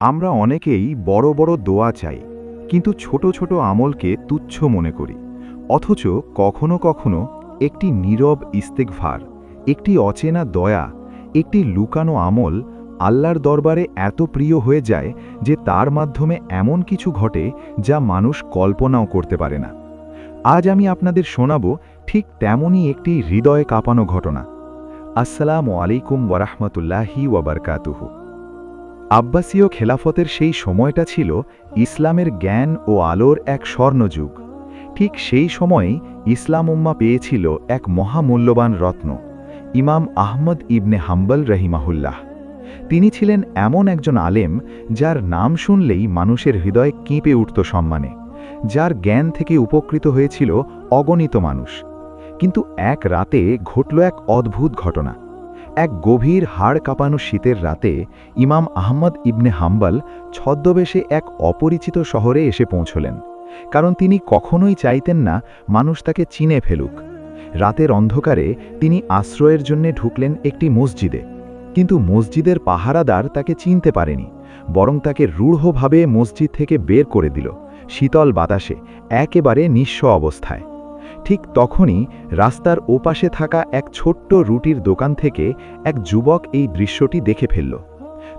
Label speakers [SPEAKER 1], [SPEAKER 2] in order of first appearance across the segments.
[SPEAKER 1] আমরা অনেকেই বড় বড় দোয়া চাই, কিন্তু ছোট ছোট আমলকে তুচ্ছ মনে করি, অথচ কখনো কখনো একটি নীরব ইস্তেকভার একটি অচেনা দয়া, একটি লুকানো আমল আল্লাহর দরবারে এত প্রিয় হয়ে যায় যে তার মাধ্যমে এমন কিছু ঘটে যা মানুষ কল্পনাও করতে পারে না। আজ আমি আপনাদের শোনাব ঠিক তেমনই একটি হৃদয় কাঁপানো ঘটনা। আসসালামু আলাইকুম ওয়ারাহমতুল্লাহি ওয়াবারকাতুহু আব্বাসীয় খেলাফতের সেই সময়টা ছিল ইসলামের জ্ঞান ও আলোর এক স্বর্ণযুগ। ঠিক সেই সময়েই ইসলাম উম্মা পেয়েছিল এক মহামূল্যবান রত্ন, ইমাম আহমদ ইবনে হাম্বল রহিমাহুল্লাহ। তিনি ছিলেন এমন একজন আলেম যার নাম শুনলেই মানুষের হৃদয় কেঁপে উঠত সম্মানে, যার জ্ঞান থেকে উপকৃত হয়েছিল অগণিত মানুষ। কিন্তু এক রাতে ঘটল এক অদ্ভুত ঘটনা। এক গভীর হাড় কাঁপানো শীতের রাতে ইমাম আহমদ ইবনে হাম্বাল ছদ্মবেশে এক অপরিচিত শহরে এসে পৌঁছলেন। কারণ তিনি কখনোই চাইতেন না মানুষ তাকে চিনে ফেলুক। রাতের অন্ধকারে তিনি আশ্রয়ের জন্য ঢুকলেন একটি মসজিদে। কিন্তু মসজিদের পাহারাদার তাকে চিনতে পারেনি, বরং তাকে রূঢ়ভাবে মসজিদ থেকে বের করে দিল। শীতল বাতাসে, একেবারে নিঃস্ব অবস্থায়। ঠিক তখনই রাস্তার ওপাশে থাকা এক ছোট্ট রুটির দোকান থেকে এক যুবক এই দৃশ্যটি দেখে ফেলল।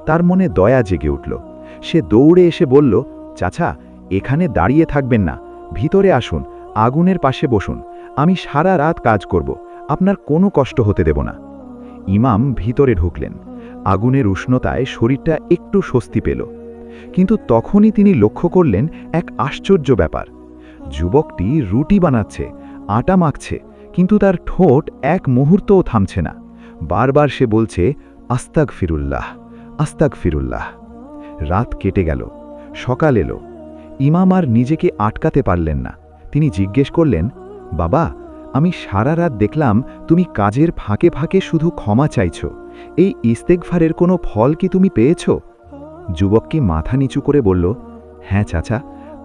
[SPEAKER 1] তার মনে দয়া জেগে উঠল। সে দৌড়ে এসে বলল, চাচা, এখানে দাঁড়িয়ে থাকবেন না। ভিতরে আসুন, আগুনের পাশে বসুন। আমি সারা রাত কাজ করব। আপনার কোনো কষ্ট হতে দেব না। ইমাম ভিতরে ঢুকলেন। আগুনের উষ্ণতায় শরীরটা একটু স্বস্তি পেল। কিন্তু তখনই তিনি লক্ষ্য করলেন এক আশ্চর্য ব্যাপার। যুবকটি রুটি বানাচ্ছে আটা মাখছে, কিন্তু তার ঠোঁট এক মুহূর্তও থামছে না। বারবার সে বলছে আস্তাক ফিরুল্লাহ আস্তাক ফিরুল্লাহ রাত কেটে গেল, সকাল এলো। ইমাম আর নিজেকে আটকাতে পারলেন না। তিনি জিজ্ঞেস করলেন, বাবা, আমি সারা রাত দেখলাম তুমি কাজের ফাঁকে ফাঁকে শুধু ক্ষমা চাইছ। এই ইস্তেকভারের কোনো ফল কি তুমি পেয়েছ? যুবককে মাথা নিচু করে বলল হ্যাঁ চাচা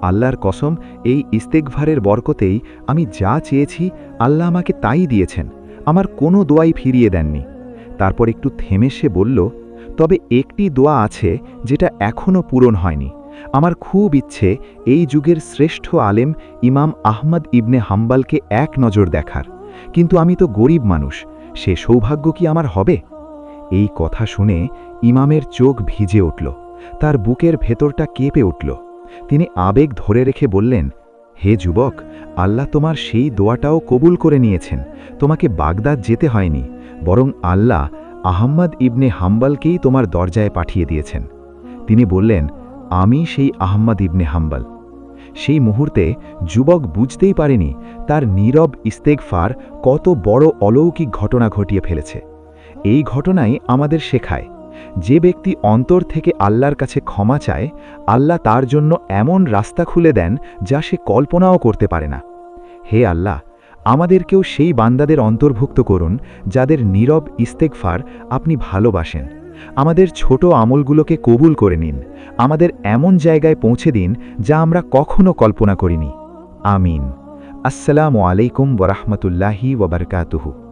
[SPEAKER 1] আল্লাহর কসম, এই ইস্তেকভারের বরকতেই আমি যা চেয়েছি, আল্লাহ আমাকে তাই দিয়েছেন। আমার কোনো দোয়াই ফিরিয়ে দেননি। তারপর একটু থেমে সে বলল, তবে একটি দোয়া আছে যেটা এখনও পূরণ হয়নি। আমার খুব ইচ্ছে এই যুগের শ্রেষ্ঠ আলেম ইমাম আহমদ ইবনে হাম্বালকে এক নজর দেখার। কিন্তু আমি তো গরিব মানুষ, সে সৌভাগ্য কি আমার হবে? এই কথা শুনে ইমামের চোখ ভিজে উঠল। তার বুকের ভেতরটা কেঁপে উঠল। তিনি আবেগ ধরে রেখে বললেন, হে যুবক, আল্লাহ তোমার সেই দোয়াটাও কবুল করে নিয়েছেন। তোমাকে বাগদাদ যেতে হয়নি, বরং আল্লাহ আহম্মদ ইবনে হাম্বালকেই তোমার দরজায় পাঠিয়ে দিয়েছেন। তিনি বললেন, আমি সেই আহম্মদ ইবনে হাম্বাল। সেই মুহূর্তে যুবক বুঝতেই পারেনি তার নীরব ইস্তেকফার কত বড় অলৌকিক ঘটনা ঘটিয়ে ফেলেছে। এই ঘটনাই আমাদের শেখায়। যে ব্যক্তি অন্তর থেকে আল্লাহর কাছে ক্ষমা চায়, আল্লাহ তার জন্য এমন রাস্তা খুলে দেন যা সে কল্পনাও করতে পারে না। হে আল্লাহ, আমাদেরকেও সেই বান্দাদের অন্তর্ভুক্ত করুন যাদের নীরব ইস্তেকফার আপনি ভালোবাসেন। আমাদের ছোট আমলগুলোকে কবুল করে নিন। আমাদের এমন জায়গায় পৌঁছে দিন যা আমরা কখনো কল্পনা করিনি। আমিন। আসসালামু আলাইকুম ওরহমতুল্লাহি ওবরকাতুহু